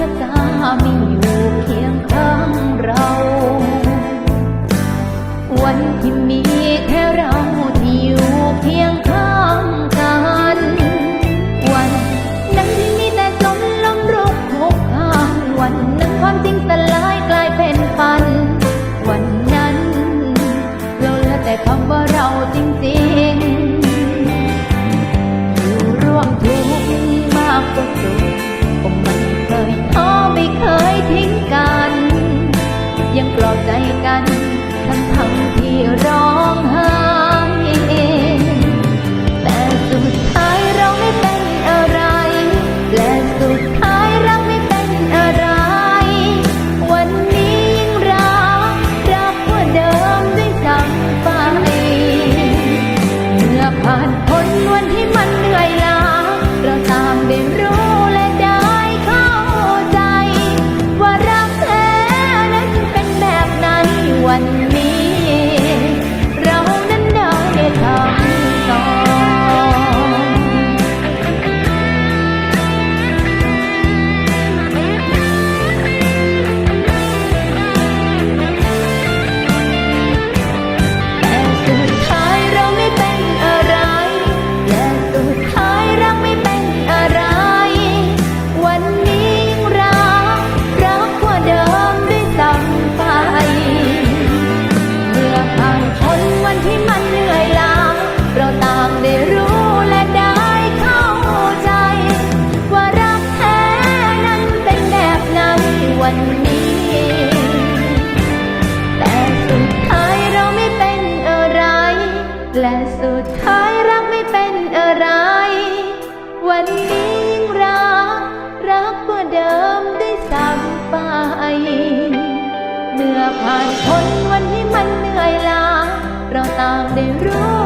พระตามีอยู่เคียงข้างเรา วันที่มี ใจกัน ทั้งทั้งที่รอ วันนี้รัก รักกว่าเดิมได้สั่งไป เมื่อผ่านพ้นวันที่มันเหนื่อยล้าเราต่างได้รู้